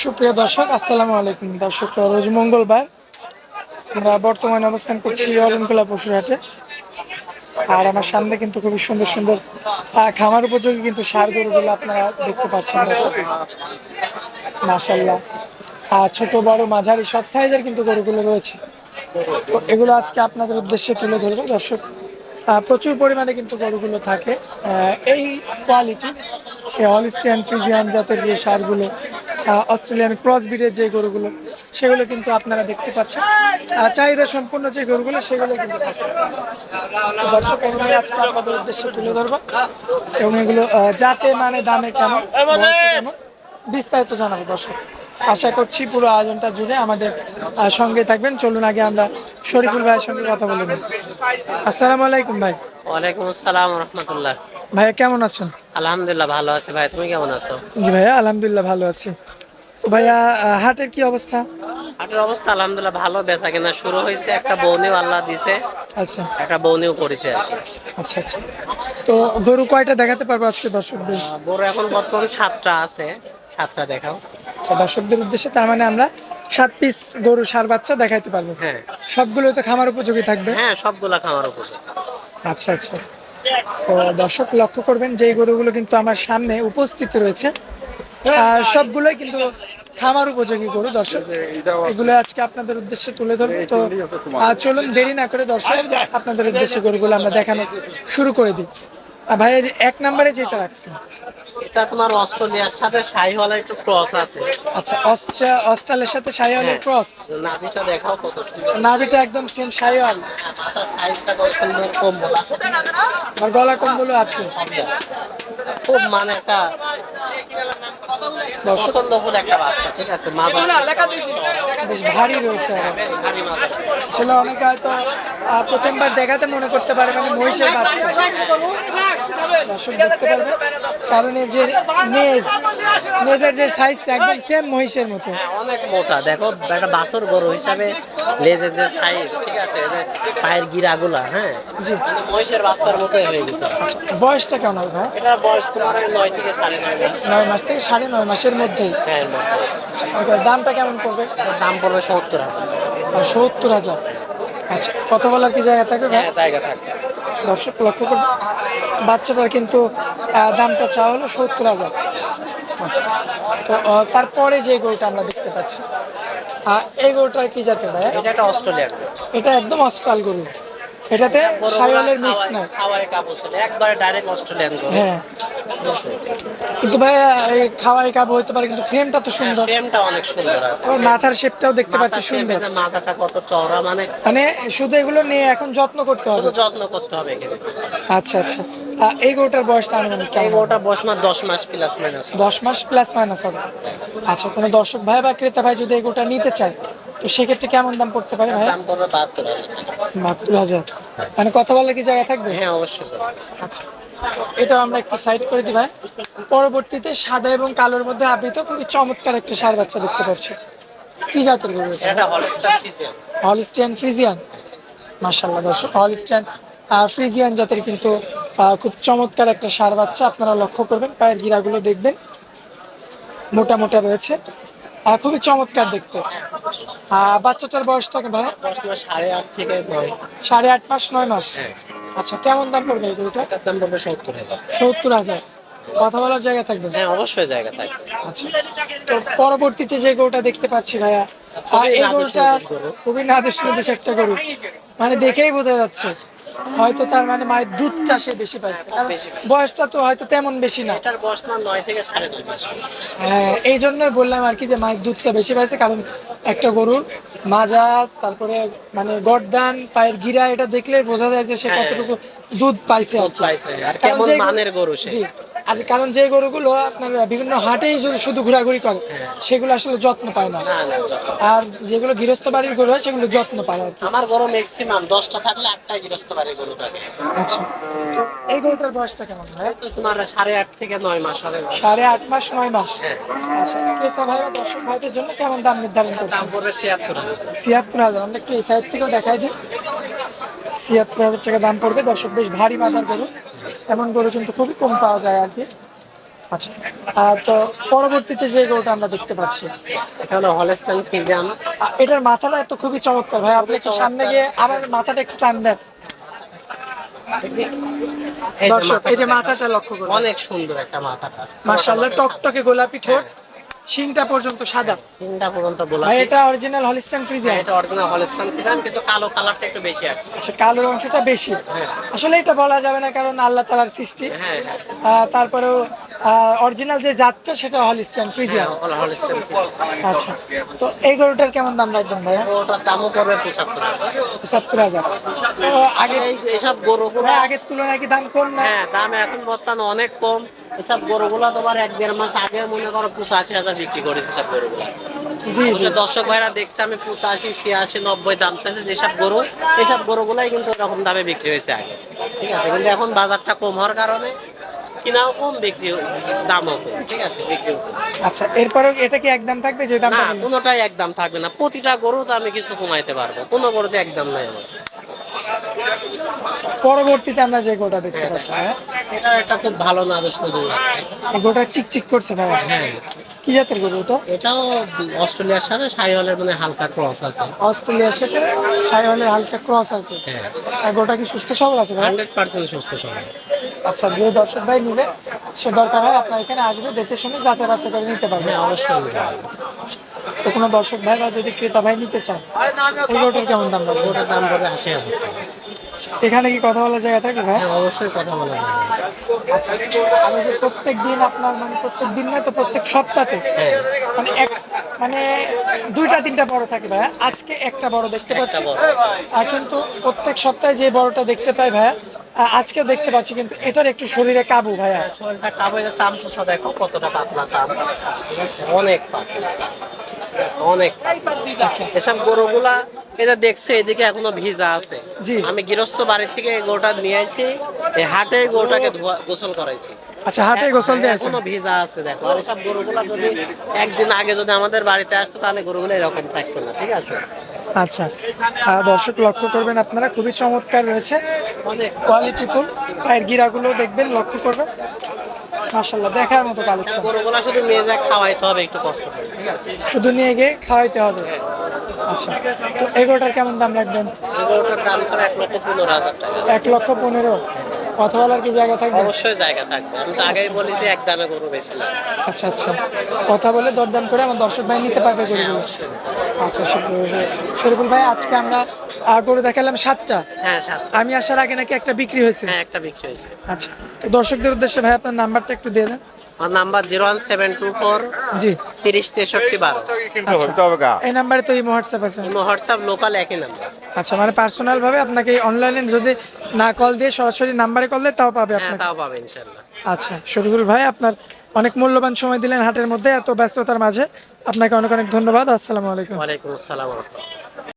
সুপ্রিয় দর্শক, আসসালামু আলাইকুম। দর্শক, রোজ মঙ্গলবার। আমরা বর্তমানে অবস্থান করছি অরণকুলা পশুরহাটে আর আমার সামনে কিন্তু খুবই সুন্দর সুন্দর খামার উপযোগী কিন্তু সার গরুগুলো আপনারা দেখতে পাচ্ছেন, দর্শক। আর ছোট, বড়, মাঝারি, সব সাইজের কিন্তু গরুগুলো রয়েছে। তো এগুলো আজকে আপনাদের উদ্দেশ্যে তুলে ধরবো, দর্শক। প্রচুর পরিমাণে কিন্তু গরুগুলো থাকে। এই কোয়ালিটি হলিস্টিয়ান ফ্রিজিয়ান জাতের যে সারগুলো অস্ট্রেলিয়ান ক্রস ব্রিডের যে গরুগুলো সেগুলো কিন্তু আপনারা দেখতে পাচ্ছেন। চাহিদা সম্পূর্ণ যে গরুগুলো সেগুলো কিন্তু দর্শক এগুলো আজকে আপনাদের উদ্দেশ্যে তুলে ধরবো। এবং এগুলো জাতে মানে দামে কেমন বিস্তারিত জানাব দর্শক। আশা করছি পুরো আয়োজনটা জুড়ে আমাদের সঙ্গে থাকবেন। চলুন আগে আমরা শরীফুল ভাইয়ের সঙ্গে কথা বলে নিই। আসসালামু আলাইকুম ভাই। ওয়ালাইকুম আসসালাম রহমতুল্লাহ। ভাইয়া কেমন আছেন? আলহামদুলিল্লাহ ভালো আছি ভাই। তুমি কেমন আছো? জি ভাইয়া আলহামদুলিল্লাহ ভালো আছি। তো ভাইয়া হাটের কি অবস্থা? হাটের অবস্থা আলহামদুলিল্লাহ ভালো বেচা কেনা শুরু হয়েছে। একটা বৌনিও আল্লাহ দিছে। আচ্ছা। একটা বৌনিও করেছে আচ্ছা আচ্ছা। তো গরু কয়টা দেখাতে পারব আজকে দর্শকদের? বড় এখন বর্তমানে সাতটা আছে। সাতটা দেখাও। আচ্ছা দর্শকদের উদ্দেশ্যে তার মানে আমরা সাত পিস গরু সার বাচ্চা দেখাইতে পারব। হ্যাঁ। সবগুলো তো খামার উপযোগী থাকবে? হ্যাঁ সবগুলা খামার উপযোগী। আচ্ছা আচ্ছা। তো দর্শক লক্ষ্য করবেন যে গরুগুলো কিন্তু আমার সামনে উপস্থিত রয়েছে। সবগুলোই কিন্তু খামার উপযোগী গরু দর্শক। এগুলো আজকে আপনাদের উদ্দেশ্যে তুলে ধরবো। তো চলুন দেরি না করে দর্শক আপনাদের উদ্দেশ্যে গরুগুলো আমরা দেখানো শুরু করে দিই। আর ভাইয়া এক নম্বরে যেটা রাখছেন? এটা তোমার অস্ট্রেলিয়ার সাথে শাহিওয়ালা একটু ক্রস আছে। আচ্ছা সাথে শাহিওয়ালের ক্রস নাভিটা দেখাও কত সুন্দর। নাভিটা একদম সেম শাহিওয়াল। মাথার সাইজটা কত সুন্দর কম্বল আছে। গলা কম্বলও আছে। খুব মানে একটা পছন্দফুল একটা বাচ্চা ঠিক আছে? মাথা বেশ ভারী রয়েছে আবার। বেশ ভারী মাথা আসলে অনেকে হয়তো প্রথমবার দেখাতে মনে করতে পারে মানে মহিষের বাচ্চা। দর্শক দেখতে পারবে কারণ এর যে নেজ নেজের যে সাইজটা একদম সেম মহিষের মতো। হ্যাঁ, অনেক মোটা। দেখো একটা বাছর গরু হিসাবে লেজের যে সাইজ ঠিক আছে? যে পায়ের গিরাগুলা হ্যাঁ? জি। মানে মহিষের বাচ্চার মতোই হয়ে গেছে। বয়সটা কেমন হবে এটা বয়স তোমার নয় থেকে সাড়ে নয় মাস। নয় মাস থেকে সাড়ে নয় মাসের মধ্যেই হ্যাঁ মধ্যে। আচ্ছা দামটা কেমন পড়বে? দাম পড়বে সত্তর হাজার। সত্তর হাজার? আচ্ছা কথা বলার কি জায়গা থাকবে হ্যাঁ জায়গা থাকবে। দর্শক লক্ষ্য করবে বাচ্চাটার কিন্তু দামটা চাওয়া হলো সত্তর হাজার। আচ্ছা তো তারপরে যে গরুটা আমরা দেখতে পাচ্ছি এই গরুটার কি জাতের ভাই? এটা অস্ট্রেলিয়ান এটা একদম অস্ট্রাল গরু। এটাতে সাইওয়ালের মিক্স খাওয়াই কাপড় ছিল। একবারে ডাইরেক্ট অস্ট্রেলিয়ান গরু। হ্যাঁ। কিন্তু ভাই এই খাওয়াই কাবু হতে পারে কিন্তু ফ্রেমটা তো সুন্দর। ফ্রেমটা অনেক সুন্দর আছে। মাথার শেপটাও দেখতে পাচ্ছি সুন্দর। এই মাথাটা কত চওড়া মানে মানে শুধু এগুলো নিয়ে এখন যত্ন করতে হবে। যত্ন করতে হবে এখানে। আচ্ছা আচ্ছা। এই গরুটার বয়সটা আনুমানিক এই কেমন বয়স মাস দশ মাস প্লাস মাইনাস দশ মাস প্লাস মাইনাস হবে। আচ্ছা কোনো দর্শক ভাই বা ক্রেতা ভাই যদি এগুলোটা নিতে চায় তো সেক্ষেত্রে কেমন দাম পড়তে পারে ভাই দাম পড়বে বাহাত্তর হাজার মাত্র হাজার। মানে কথা বললে কি জায়গা থাকবে? হ্যাঁ অবশ্যই আচ্ছা। এটা আমরা একটু সাইড করে দিই ভাই। পরবর্তীতে সাদা এবং কালোর মধ্যে আবৃত খুবই চমৎকার একটা সার বাচ্চা দেখতে পাচ্ছি। কি জাতের গরু এটা? হলিস্টিয়ান ফ্রিজিয়ান মার্শাল্লাহ দর্শক। হলিস্টিয়ান ফ্রিজিয়ান জাতের কিন্তু খুব চমৎকার একটা সার বাচ্চা। আপনারা লক্ষ্য করবেন পায়ের গিরাগুলো দেখবেন। মোটা মোটা রয়েছে। খুবই চমৎকার দেখতে। বাচ্চাটার বয়সটাকে ভাই? দশ সাড়ে আট থেকে নয় সাড়ে আট মাস? নয় মাস আচ্ছা কেমন দাম পড়বে এটার দাম পড়বে সত্তর হাজার। সত্তর হাজার। কথা বলার জায়গা থাকবে? হ্যাঁ অবশ্যই জায়গা থাকবে। আচ্ছা। তো পরবর্তীতে যে গরুটা দেখতে পাচ্ছি ভাইয়া এই গরুটা খুবই নাদুস নুদুস একটা গরু। মানে দেখেই বোঝা যাচ্ছে। হয়তো তার মানে মায়ের দুধটা সে বেশি পাইছে। কারণ বয়সটা তো হয়তো তেমন বেশি না। এটার বয়স না নয় থেকে সাড়ে হ্যাঁ এই জন্যই বললাম আর কি যে মায়ের দুধটা বেশি পাইছে। কারণ একটা গরুর মাজা তারপরে মানে গরদান পায়ের গিরা এটা দেখলে বোঝা যায় যে সে হ্যাঁ। কতটুকু দুধ পাইছে আর কি। পাইছে। আর কেমন মানের গরু সে? আর কারণ যে গরুগুলো আপনার বিভিন্ন হাটেই যদি শুধু ঘোরাঘুরি করে সেগুলো আসলে যত্ন পায় না। আর যেগুলো গৃহস্থ বাড়ির গরু হয় সেগুলো যত্ন পায় আর আমার গরু ম্যাক্সিমাম দশটা থাকলে আটটাই গৃহস্থ বাড়ির গরু থাকে। আচ্ছা। এই গরুটার বয়সটা কেমন ভাই? তোমার সাড়ে আট থেকে নয় মাস সাড়ে আট মাস নয় মাস? আচ্ছা ক্রেতা ভাই দর্শক ভাইদের জন্য কেমন দাম নির্ধারণ করছেন দাম পড়বে ছিয়াত্তর হাজার। ছিয়াত্তর হাজার। আমরা একটু এই সাইড থেকেও দেখাই দিই। ছিয়াত্তর হাজার টাকা দাম পড়বে। দর্শক বেশ ভারী বাজার গরু। এমন গরু কিন্তু খুবই কম পাওয়া যায় আর কি। আচ্ছা তো পরবর্তীতে যে গরুটা আমরা দেখতে পাচ্ছি। এখানে হলো হলস্টাইন ফিজিয়াম। এটার মাথাটা তো খুবই চমৎকার ভাই আপনি একটু সামনে গিয়ে আবার মাথাটা একটু টান দেন। দর্শক এই যে মাথাটা লক্ষ্য করুন। অনেক সুন্দর একটা মাথাটা। মাশাআল্লাহ টকটকে গোলাপি ঠোঁট। শিংটা পর্যন্ত সাদা। শিংটা পর্যন্ত গোলাপি। এটা অরিজিনাল হলিস্টান ফ্রিজিয়ান এটা অরিজিনাল হলিস্টাইন ফিজিয়াম কিন্তু কালো কালারটা একটু বেশি আসছে। আচ্ছা কালো অংশটা বেশি। হ্যাঁ। আসলে এটা বলা যাবে না কারণ আল্লাহ তাআলার সৃষ্টি। হ্যাঁ। আহ, তারপরেও অরিজিনাল যে জাতটা সেটা ফ্রিজিয়ান হ্যাঁ হলস্টাইন ফিজিয়াম আচ্ছা। তো এই গরুটার কেমন দাম রাখবেন ভাইয়া? ওটার দামও পড়বে পঁচাত্তর হাজার। পঁচাত্তর হাজার। তো আগে এই এইসব গরুগুলো ভাই আগের তুলনায় কি দাম কম না? হ্যাঁ দাম এখন বর্তমানে অনেক কম। এসব গরুগুলো তোমার এক দেড় মাস আগে মনে করো পঁচাশি হাজার বিক্রি করেছে সব গরুগুলো। জি জি। দর্শক ভাইরা দেখছে আমি পঁচাশি ছিয়াশি নব্বই দাম চাইছে যেসব গরু। এইসব গরুগুলাই কিন্তু এরকম দামে বিক্রি হয়েছে আগে। ঠিক আছে কিন্তু এখন বাজারটা কম হওয়ার কারণে কিনাও কম বিক্রি দামও কম ঠিক আছে? আচ্ছা এরপরে এটা কি একদম থাকবে যে দামটা না কোনোটাই একদম থাকবে না। প্রতিটা গরু তো আমি কিছু কমাইতে পারব। কোনো গরুতে একদম নাই আমার। পরবর্তীতে আমরা যে গোটা দেখতে পাচ্ছি হ্যাঁ? এটা একটা খুব ভালো আছে। গোটা চিকচিক করছে ভাই? হ্যাঁ। কি জাতের গরু ওটা এটাও অস্ট্রেলিয়ার সাথে সাইহলের মানে হালকা ক্রস আছে। অস্ট্রেলিয়ার সাথে সাইওয়ালের হালকা ক্রস আছে। হ্যাঁ। গোটা কি সুস্থ সবল আছে ভাই? হান্ড্রেড পার্সেন্ট সুস্থ সবাই আচ্ছা যে দর্শক ভাই নিবে সে দরকার হয় আপনার এখানে আসবে দেখে শুনে যাচাই বাছাই করে নিতে পারবে। অবশ্যই। তো কোনো দর্শক ভাই বা যদি ক্রেতা ভাই নিতে চান এই গরুটার কেমন দাম লাগবে ওটার দাম পড়বে আশি হাজার এখানে কি কথা বলার জায়গা থাকবে ভাই? হ্যাঁ অবশ্যই কথা বলা যায় আচ্ছা আমি যে প্রত্যেক দিন আপনার মানে প্রত্যেক দিন না তো প্রত্যেক সপ্তাহে হ্যাঁ। মানে এক মানে দুইটা তিনটা বড় থাকে ভাইয়া। আজকে একটা বড় দেখতে পাচ্ছি। আর কিন্তু প্রত্যেক সপ্তাহে যে বড়টা দেখতে পাই ভাইয়া আ- আজকেও দেখতে পাচ্ছি কিন্তু এটার একটু শরীরে কাবু ভাইয়া। শরীরটা কাবুলে চাম চোষা দেখো কতটা পাতলা চাম। অনেক পাতলা। অনেক। আচ্ছা এসব গরুগুলা এটা দেখছ এদিকে এখনও ভিজা আছে। আমি গৃহস্থ বাড়ি থেকে এই গরুটা নিয়ে আসি এই হাটে ধোয়া গোসল করাইছি। আচ্ছা হাটে গোসল দিয়ে এখনও ভিজা আছে দেখো। আর এসব গরুগুলা যদি একদিন আগে যদি আমাদের বাড়িতে আসতো তাহলে গরুগুলো এরকম থাকতো না ঠিক আছে? আচ্ছা। আহ, দর্শক লক্ষ্য করবেন আপনারা খুবই চমৎকার রয়েছে। অনেক কোয়ালিটি ফুল পায়ের গিরাগুলো দেখবেন লক্ষ্য করবেন। মাশাল্লাহ দেখার মতো কালেকশন গরুগুলা শুধু মেয়ে যা খাওয়াইতে হবে একটু কষ্ট করে। ঠিক আছে? শুধু নিয়ে গিয়ে খাওয়াইতে হবে। আচ্ছা তো এগারোটার কেমন দাম রাখবেন? এই গরুটার দাম ছিল এক লক্ষ পনেরো হাজার টাকা। এক লক্ষ পনেরো। কথা বলার কি জায়গা থাকবে? অবশ্যই জায়গা থাকবে। আমি তো আগেই বলেছি এক দামে গরু বেছিলাম আচ্ছা আচ্ছা। কথা বলে দরদাম করে আমার দর্শক ভাই নিতে পারবে গরু। আচ্ছা শরীফুল ভাই। আজকে আমরা আর গরু দেখালাম সাতটা। হ্যাঁ আমি আসার আগে নাকি একটা বিক্রি হয়েছে? হ্যাঁ একটা বিক্রি হয়েছে। আচ্ছা। তো দর্শকদের উদ্দেশ্যে ভাই আপনার নাম্বারটা একটু দিয়ে দেন। আমার number zero one seven two four জি। তিরিশ তেষট্টি বারো। আচ্ছা। এই নাম্বারে তো ইমো হোয়াটসঅ্যাপ আছে। হোয়াটসঅ্যাপ লোকাল একই নাম্বার আচ্ছা মানে পার্সোনাল ভাবে আপনাকে অনলাইনে যদি না কল দিয়ে সরাসরি নাম্বারে কল দেয় তাও পাবে হ্যাঁ আপনাকে। তাও পাবে ইনশাল্লাহ আচ্ছা শরীফুল ভাই আপনার অনেক মূল্যবান সময় দিলেন হাটের মধ্যে এত ব্যস্ততার মাঝে। আপনাকে অনেক অনেক ধন্যবাদ। আসসালামু আলাইকুম। ওয়ালাইকুম আসসালাম রহমতুল্লাহ।